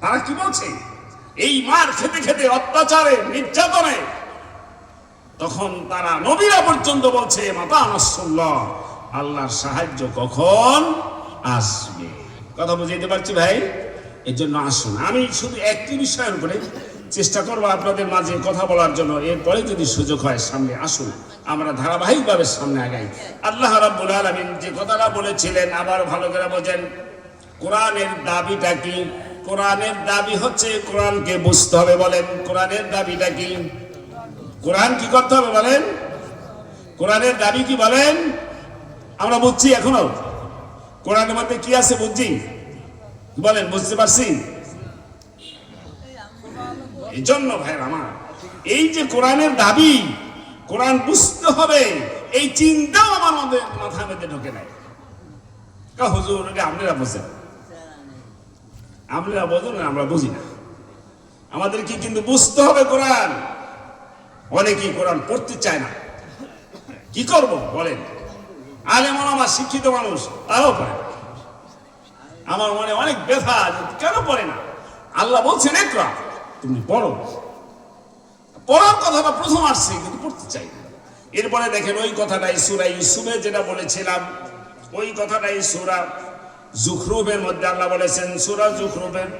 তারা কি বলছে? এই মার খেতে খেতে অত্যাচারে, নির্যাতনে। তখন তারা নবীরা পর্যন্ত বলছে, মাতা আনাসুল্লাহ, আল্লাহর সাহায্য কখন আসবে? কথা বুঝাইতে পারছি ভাই? এর জন্য আসুন। আমি শুধু একটি বিষয়ের উপরে চেষ্টা করব আপনাদের মাঝে কথা বলার জন্য। এরপরে যদি সুযোগ হয়, সামনে আসুন। আমরা ধারাবাহিকভাবে সামনে আগাই। আল্লাহ রাব্বুল আলামিন যে কথাটা বলেছিলেন, আবার ভালো করে বোঝেন। কোরআনের দাবিটা কি? কোরআনের দাবি হচ্ছে কোরআনকে বুঝতে হবে, বলেন। কোরআনের দাবিটা কি? কোরআন কি করতে হবে, বলেন? কোরআনের দাবি কি, বলেন? আমরা বুঝছি এখনও। কোরআনের মধ্যে কি আছে বুঝছি? বলেন, বুঝতে পারছি? এই জন্য ভাইয়ের আমার, এই যে কোরআনের দাবি, কোরআন বুঝতে হবে, এই চিন্তাও আমার মধ্যে মাথার মধ্যে ঢোকে নাই। হুজুর আপনারা বোঝেন। আমরা বোঝেন না, আমরা বুঝি না। আমাদেরকে কিন্তু বুঝতে হবে কোরআন। অনেকেই কোরআন পড়তে চায় না। কি করব বলেন? আলেম আমার শিক্ষিত মানুষ তারাও পড়ে। আমার মনে অনেক ব্যথা কেন পড়ে না? আল্লাহ বলছেন একরা তুমি পড়ো। পড়ার কথাটা প্রথম আসছে কিন্তু পড়তে চাই এরপরে দেখেন ওই কথাটাই সুরা ইউসুফে যেটা বলেছিলাম ওই কথাটাই সুরা জুখরুবের মধ্যে আল্লাহ বলেছেন, সুরা জুখরুবের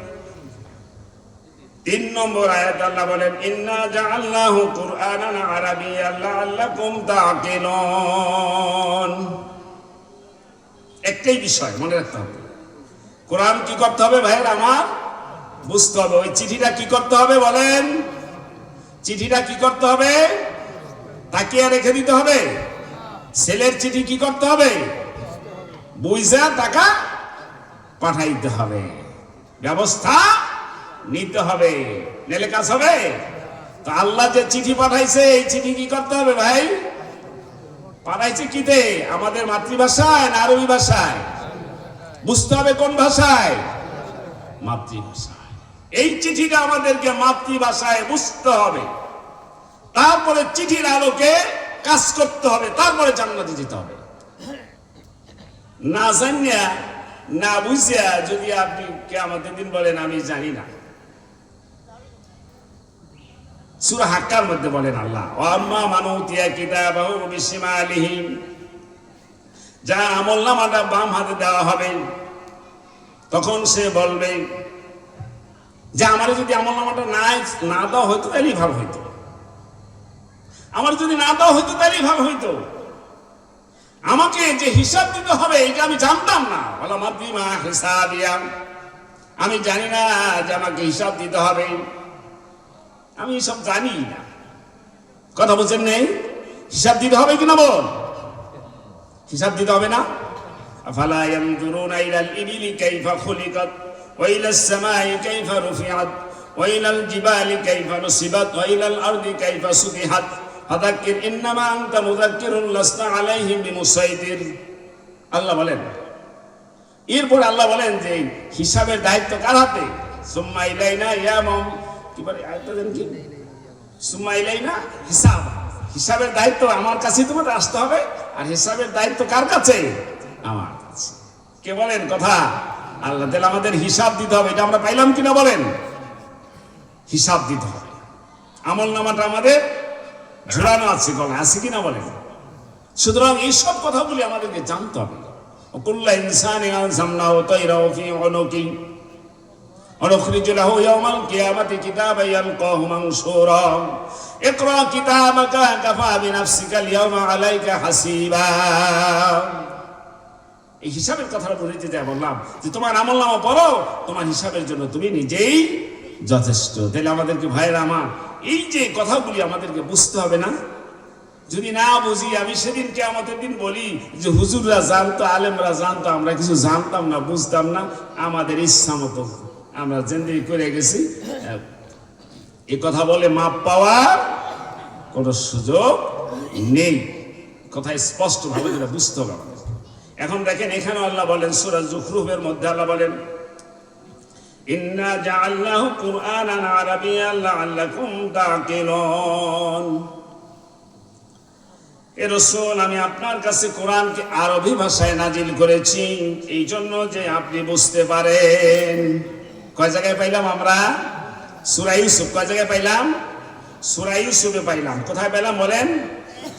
তিন নম্বর আয়াত আল্লাহ বলেন, ইন্না জাআলনাহু কুরআনান আরাবিয়্যান লাআল্লাকুম তাকিলুন। একটাই বিষয় মনে রাখতে হবে, কোরআন কি করতে হবে ভাইয়ের আমার? বুঝতে হবে, ওই চিঠিটা কি করতে হবে বলেন? চিঠিটা কি করতে হবে? তাকিয়ে রেখে দিতে হবে। ছেলের চিঠি কি করতে হবে? বুঝা টাকা পাঠাইতে হবে। ব্যবস্থা নিতে হবে। নেলে কাজ হবে? তো আল্লাহ যে চিঠি পাঠাইছে, এই চিঠি কি করতে হবে ভাই? পাঠাইছে কিতে? আমাদের মাতৃভাষায় না আরবি ভাষায়? বুঝতে হবে কোন ভাষায়? মাতৃভাষায়। এই চিঠিটা আমাদেরকে মাতৃভাষায় বুঝতে হবে। তারপরে চিঠির আলোকে কাজ করতে হবে। তারপরে জান্নাতে যেতে হবে। না জানিয়া না বুঝিয়া যদি আপনি কে আমাদের দিন বলেন, আমি জানি না। সুরা হাক্কার মধ্যে বলেন আল্লাহ আম্মা মানুতিয়া কিতাবাহু বিশিমালিহিম। যা আমল নামাটা বাম হাতে দেওয়া হবে, তখন সে বলবে যে, আমার যদি আমল নামাটা না না দেওয়া হইতো তাহলেই ভালো হইতো। আমার যদি না দেওয়া হইতো তাহলেই ভালো হইতো। আমাকে যে হিসাব দিতে হবে, এটা আমি জানতাম না। বলা মাদ্রিমা হিসাবিয়া আমি জানি না যে আমাকে হিসাব দিতে হবে। আমি সব জানি না। কথা বলছেন নেই? হিসাব দিতে হবে কিনা বল? হিসাব দিতে হবে না? আফালা ইয়ানজুরুনা ইলাল ইবিলি কাইফা খুলিকাত, ওয়া ইলাস সামাই কাইফা রুফিআত, ওয়া ইলাল জিবালি কাইফা নুসিবাত, ওয়া ইলাল আরদি কাইফা সুতিহাত ফাযাক্কির ইন্নামা আনতা মুযাক্কিরুন লাস্তা আলাইহিম বিমুসাইতির। আল্লাহ বলেন। এরপর আল্লাহ বলেন যে, হিসাবের দায়িত্ব কার হাতে? সুম্মা ইলাইনা ইয়ামাম। কি বলে? আয়াতটা জানেন কি? সুম্মা ইলাইনা হিসাব। হিসাবের দায়িত্ব আমার কাছে তোমাদের আসতে হবে, আর হিসাবের দায়িত্ব কার কাছে? আমার কে বলেন কথা? আল্লাহ তাহলে আমাদের হিসাব দিতে হবে, এটা আমরা পাইলাম কিনা বলেন? হিসাব দিতে হবে। আমল নামাটা আমাদের ঝুলানো আছে গলা আছে কিনা বলেন সুতরাং এইসব কথাগুলি আমাদেরকে জানতে হবে কুল্লা ইনসান আলজামনাহু তাইরাহু ফি উনুকি ونخرج له يوم القيامة كتابا يلقاه منشورا اقرأ كتابك كفى بنفسك اليوم عليك حسيبا এই হিসাবের কথাটা বলতে যাই বললাম যে তোমার আমল নামা পড়ো তোমার হিসাবের জন্য তুমি নিজেই যথেষ্ট তাহলে আমাদেরকে ভাইয়েরা আমার এই যে কথাগুলি আমাদেরকে বুঝতে হবে না, যদি না বুঝি, আমি সেদিনকে আমাদের দিন বলি যে, হুজুররা জানতো, আলেমরা জানতো, আমরা কিছু জানতাম না, বুঝতাম না, আমাদের ইচ্ছা মতো আমরা জিন্দিগি করে গেছি। এ কথা বলে মাপ পাওয়ার কোনো সুযোগ নেই। কথা স্পষ্ট ভাবে করে বুঝতে হবে এখন দেখেন এখানে আল্লাহ বলেন সুরাজ জুখরুফের মধ্যে আল্লাহ বলেন ইন্না জাআলনাহু কুরআনান আরাবিয়ান লাআল্লাকুম তাকিলুন এ রসুল, আমি আপনার কাছে কোরআনকে আরবি ভাষায় নাজিল করেছি এই জন্য যে আপনি বুঝতে পারেন। কয় জায়গায় পাইলাম আমরা? সুরা ইউসুফ, কয় জায়গায় পাইলাম? সুরা ইউসুফে পাইলাম। কোথায় পাইলাম বলেন?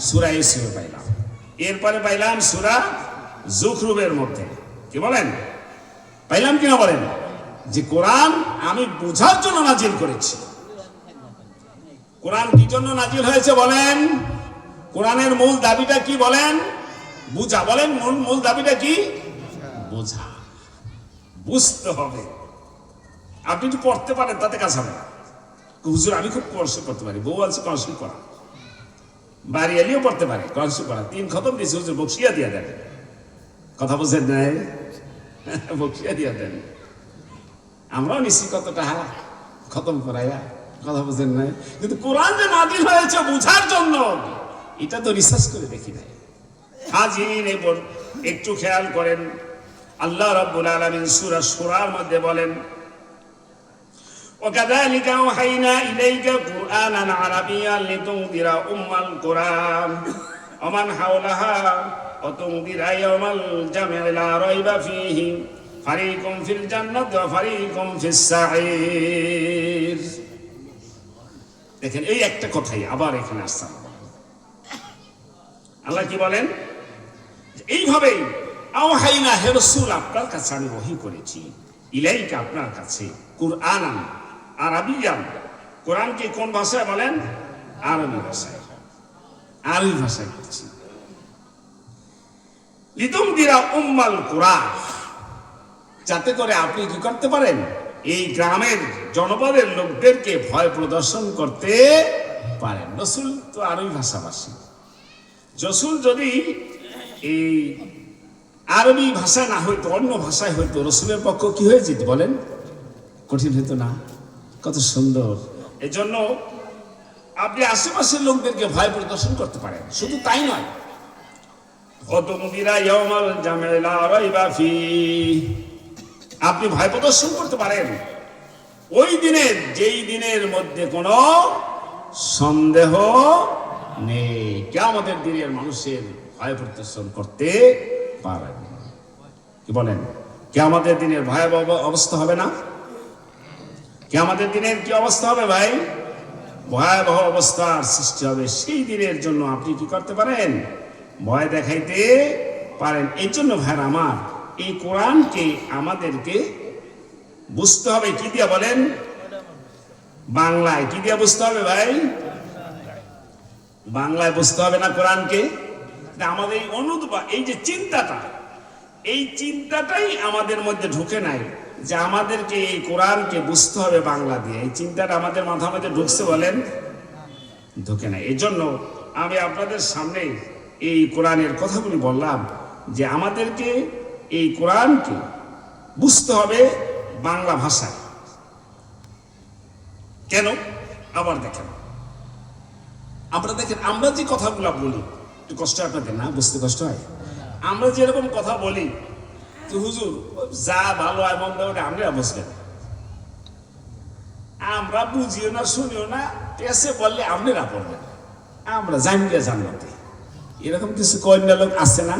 সুরা ইউসুফে পাইলাম। এরপরে পাইলাম সুরা জুখরুবের মধ্যে। কি বলেন? পাইলাম কিনা বলেন? যে কোরআন আমি বোঝার জন্য নাজিল করেছি। কোরআন কি জন্য নাজিল হয়েছে বলেন? কোরআনের মূল দাবিটা কি বলেন? বুঝা। বলেন, মূল মূল দাবিটা কি? বোঝা। বুঝতে হবে। আপনি যদি পড়তে পারেন, তাতে কাজ হবে। হুজুর, আমি খুব কনসিভ করতে পারি। বউ আছে কনসিভ করা বাড়ি এলেও পড়তে পারে কনসিভ করা তিন খতম দিয়েছে, হুজুর বক্সিয়া দিয়ে দেন। কথা বুঝেন নাই? বক্সিয়া দিয়ে দেন। আমরাও নিছি কত টাকা খতম করাইয়া কথা বুঝেন নাই কিন্তু কোরআন যে নাজিল হয়েছে বুঝার জন্য এটা তো রিসার্চ করে দেখি নাই হাজির এবার একটু খেয়াল করেন আল্লাহ রাব্বুল আলামিন সূরা সূরার মধ্যে বলেন وكذلك أوحينا إليك قرآنا عربيا لتنذر أم القرى ومن حولها وتنذر يوم الجمع لا ريب فيه ফারিকুম ফিল জান্নাত ওয়া ফারিকুম ফিস সাঈর। দেখেন, এই একটা কথাই আবার এখানে আসলাম আল্লাহ কি বলেন? এইভাবেই আওহাইনা হে রাসূল, আপনার কাছে আমি ওহী করেছি। ইলাইকা আপনার কাছে কুরআন আরাবিয়ান। কোরআনকে কোন ভাষায় বলেন? আরবি ভাষায়। আরবি ভাষায় করছি লিতুম দিরা উম্মাল কুরাশ। যাতে করে আপনি কি করতে পারেন? এই গ্রামের জনপদের লোকদেরকে ভয় প্রদর্শন করতে পারেন। রসুল তো আরবি ভাষাভাষী। রসুল যদি এই আরবি ভাষা না হইতো, অন্য ভাষায় হইতো, রসুলের পক্ষ কি হয়ে যেত বলেন? কঠিন হইতো না? কত সুন্দর। এজন্য আপনি আশেপাশের লোকদেরকে ভয় প্রদর্শন করতে পারেন। শুধু তাই নয়। অতমুদিরা ইয়াউমাল জামেলা রাইবা ফি। আপনি ভয় প্রদর্শন করতে পারেন। ওই দিনের যেই দিনের মধ্যে কোনো সন্দেহ নেই। আমাদের দিনের মানুষের ভয় প্রদর্শন করতে পারেন। কি বলেন? কে আমাদের দিনের ভয়াবহ অবস্থা হবে না? কে আমাদের দিনের কি অবস্থা হবে ভাই? ভয়াবহ অবস্থার সৃষ্টি হবে। সেই দিনের জন্য আপনি কি করতে পারেন? ভয় দেখাইতে পারেন। এই জন্য ভাইয়ের আমার এই কোরআনকে আমাদেরকে বুঝতে হবে, কি দিয়া বলেন? বাংলায়, কি দিয়া বুঝতে হবে ভাই? বাংলায় বুঝতে হবে না কোরআনকে? আমাদের এই অনুদবা এই যে চিন্তাটা, এই চিন্তাটাই আমাদের মধ্যে ঢুকে নাই যে আমাদেরকে এই কোরআনকে বুঝতে হবে বাংলা দিয়ে। এই চিন্তাটা আমাদের মাথার মধ্যে ঢুকছে বলেন? ঢুকে নাই। এই জন্য আমি আপনাদের সামনে এই কোরআনের কথাগুলি বললাম যে আমাদেরকে এই কোরআনকে বুঝতে হবে বাংলা ভাষায়। কেন? আবার দেখেন। আমরা দেখেন, আমরা যে কথাগুলো বলি, একটু কষ্ট আপনাদের না? বুঝতে কষ্ট হয়? আমরা যেরকম কথা বলি, তো হুজুর, যা ভালো হয় মন্দ ওটা আমরা বুঝবেন। আমরা বুঝিও না, শুনিও না টেসে বললে আপনারা পড়বেন আমরা জানিয়ে জানতে এরকম কিছু কন্যা লোক আছে না?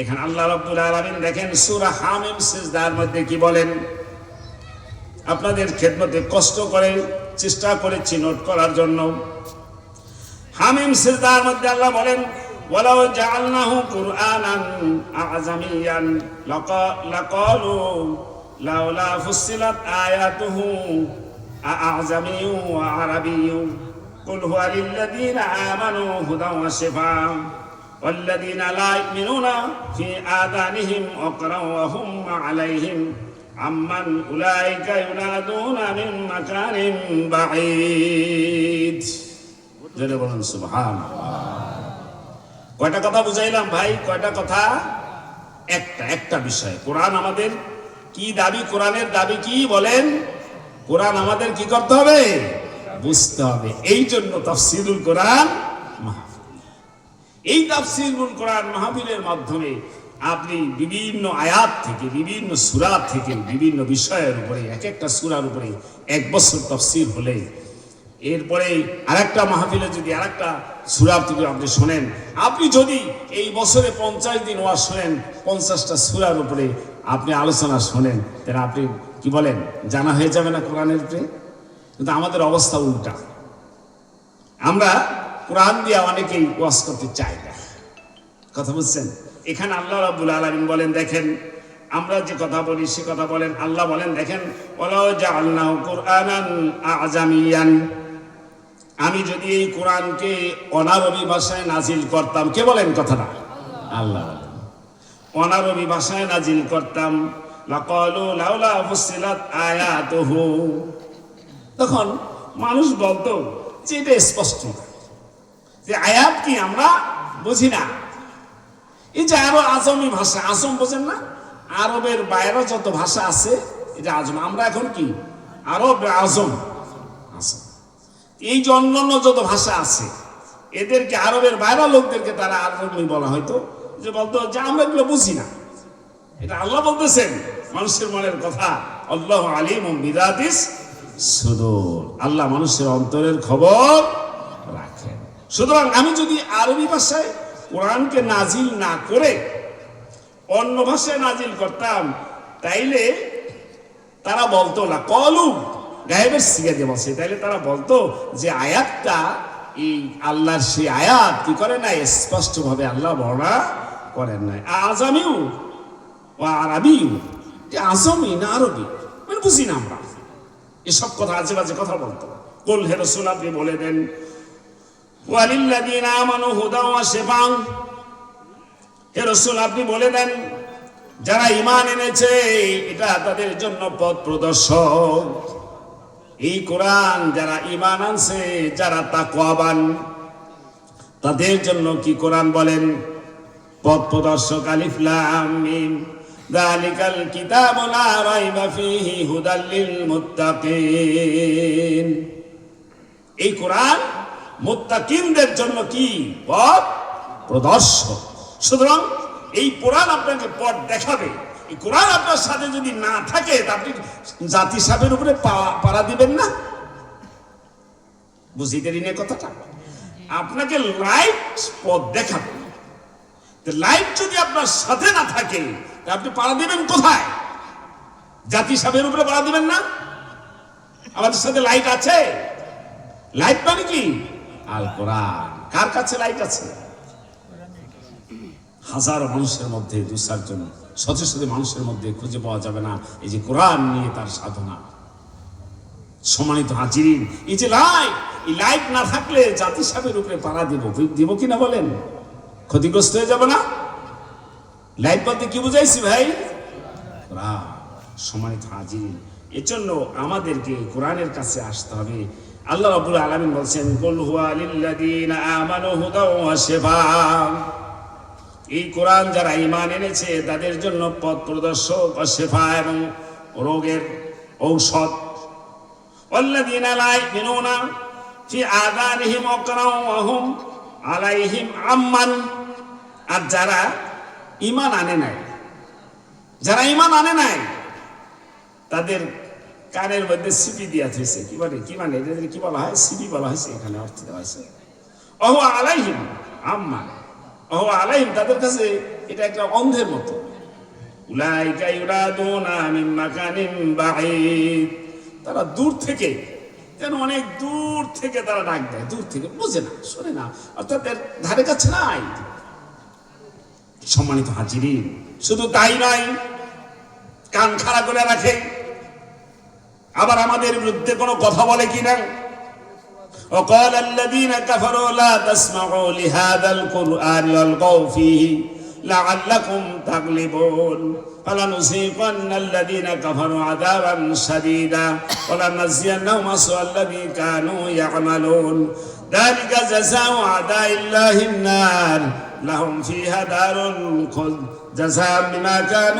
এখানে আল্লাহ রাব্বুল আলামিন দেখেন সূরা হামিম সিজদার মধ্যে কি বলেন আপনাদের খেদমতে কষ্ট করে চেষ্টা করেছি নোট করার জন্য হামিম সিজদার মধ্যে আল্লাহ বলেন ওয়ালাউ জাআলনাহু কুরআনান আ'জামিয়ান লাকা লাকালু লাউলা ফুসিলাত আয়াতুহু আ'জামিয়্যু ওয়া আরাবিয়্যু قل هو للذين آمنوا هدى وشفاء والذين لا يؤمنون في آذانهم وقرا وهم عليهم عمن أولئك ينادون من مكان بعيد জোরে বলুন সুবহান কয়টা কথা বুঝাইলাম ভাই কয়টা কথা একটা একটা বিষয় কোরআন আমাদের কি দাবি কোরআনের দাবি কি বলেন কোরআন আমাদের কি করতে হবে বুঝতে হবে এই জন্য তাফসিরুল কোরআন মাহফিল এই তাফসিরুল কোরআন মাহফিলের মাধ্যমে আপনি বিভিন্ন আয়াত থেকে, বিভিন্ন সুরা থেকে, বিভিন্ন বিষয়ের উপরে, এক একটা সুরার উপরে এক বছর তফসির হলে এরপরে আরেকটা মাহফিলে যদি আরেকটা সুরা থেকে আপনি শোনেন, আপনি যদি এই বছরে পঞ্চাশ দিন ওয়াজ শোনেন, পঞ্চাশটা সুরার উপরে আপনি আলোচনা শোনেন, তাহলে আপনি কি বলেন, জানা হয়ে যাবে না কোরআনের উপরে? কিন্তু আমাদের অবস্থা উল্টা। আমরা কোরআন দিয়ে অনেকেই ওয়াজ করতে চাই না। কথা বুঝছেন? এখানে আল্লাহ রাব্বুল আলামিন বলেন, দেখেন, আমরা যে কথা বলি, সে কথা বলেন, আল্লাহ বলেন, দেখেন আজামিয়ান আমি যদি এই কোরআনকে অনারবি ভাষায় নাজিল করতাম, কে বলেন কথাটা? আল্লাহ অনারবি ভাষায় নাজিল করতাম তখন মানুষ বলতো যে এটা স্পষ্ট না। যে আয়াত কি আমরা বুঝি না। এই যে আরও আজমি ভাষা, আজম বোঝেন না? আরবের বাইরে যত ভাষা আছে, এটা আজম। আমরা এখন কি? আরব আজম। এই যে অন্যান্য যত ভাষা আছে, এদেরকে আরবের বাইরে লোকদেরকে তারা আরবি বলা হয়তো। যে বলতো, যে আমরা এগুলো বুঝি না। এটা আল্লাহ বলতেছেন, মানুষের মনের কথা। আল্লাহ আলিম বিদাতিস সুদূর। আল্লাহ মানুষের অন্তরের খবর সুতরাং আমি যদি আরবি ভাষায় কোরআনকে নাজিল না করে অন্য ভাষায় নাজিল করতাম, তাইলে তারা বলতো না, কলু গায়েবের সিগা দিয়ে বসে। তাইলে তারা বলতো যে আয়াতটা এই আল্লাহর সেই আয়াত কি করে না স্পষ্ট ভাবে আল্লাহ বর্ণনা করেন নাই। আজামিও ও আরবিও যে আজমি না আরবি? মানে বুঝি না আমরা। এসব কথা আজে বাজে কথা বলতো কোল হে রসুল, আপনি বলে দেন ওয়ালিল্লাযীনা আমানু হুদা ওয়া শিফা হে রসুল, আপনি বলে দেন, যারা ইমান এনেছে, এটা তাদের জন্য পথ প্রদর্শক। এই কোরআন যারা ইমান আনছে, যারা তাকওয়াবান তাদের জন্য কি কোরআন বলেন? পথ প্রদর্শক আলিফ লাম মিম। যালিকাল কিতাবু লা রাইবা ফীহি হুদাল লিল মুত্তাকিন। এই কোরআন মুত্তাকিনদের জন্য কি পথ? প্রদর্শক সুতরাং এই কোরআন আপনাকে পথ দেখাবে। এই কোরআন আপনার সাথে যদি না থাকে আপনি জাতি সাহেবের উপরে পাড়া দিবেন না? বুঝিতে ঋণের কথাটা। আপনাকে লাইট পথ দেখাবে। লাইট যদি আপনার সাথে না থাকে আপনি পাড়া দিবেন কোথায়? জাতি সাহেবের উপরে পাড়া দিবেন না? আমাদের সাথে লাইট আছে। লাইট মানে কি? আল কোরআন কার কাছে লাইট আছে? হাজার মানুষের মধ্যে দু চারজন শত মানুষের মধ্যে খুঁজে পাওয়া যাবে না এই যে কোরআন নিয়ে তার সাধনা। সম্মানিত হাজিরিন, এই যে লাইট, এই লাইট না থাকলে জাতি সাহেবের উপরে পাড়া দিব দিব কিনা বলেন? ক্ষতিগ্রস্ত হয়ে যাবে না? লাইট বলতে কি বুঝাইছি ভাই? সম্মানিত হাজির এজন্য আমাদেরকে কোরআনের কাছে আসতে হবে। আল্লাহ রাব্বুল আলামিন বলছেন, কুল হুয়া লিল্লাযিনা আমানু হুদাও ওয়া শিফা। এই কোরআন যারা ঈমান এনেছে, তাদের জন্য পথ প্রদর্শক ও শিফা এবং রোগের ঔষধ। ওয়াল্লাযিনা লা ইউমিনুনা ফি আযানিহিম ওয়াকরাউ ওয়া হুম আলাইহিম আম্মান। আর যারা ঈমান আনে নাই, যারা ঈমান আনে নাই, তাদের কানের মধ্যে সিপি দিয়া থইছে। কি বলে কি মানে? এদের কি বলা হয়? সিপি বলা হয়েছে এখানে অর্থ দেওয়া হয়েছে অহ আলাইহিম, আম্মা। অহ আলাইহিম, তাদের কাছে এটা একটা অন্ধের মতো। উলাইকা ইউরাদুনা মিন মাকানিন বাঈদ। তারা দূর থেকে, যেন অনেক দূর থেকে তারা ডাক দেয়। দূর থেকে, বোঝে না, শোনে না। অর্থাৎ ধারে কাছে নাই। সম্মানিত হাজিরিন, শুধু তাই নয়, কান খাড়া করে রাখে। আবার আমাদের বিরুদ্ধে কোনো কথা বলে কিনা وقال الذين كفروا لا تسمعوا لهذا القرآن والغوا فيه لعلكم تغلبون فلنذيقن الذين كفروا عذابا شديدا ولنجزينهم أسوأ الذي كانوا يعملون ذلك جزاء أعداء الله النار لهم فيها دار الخلد جزاء بما كانوا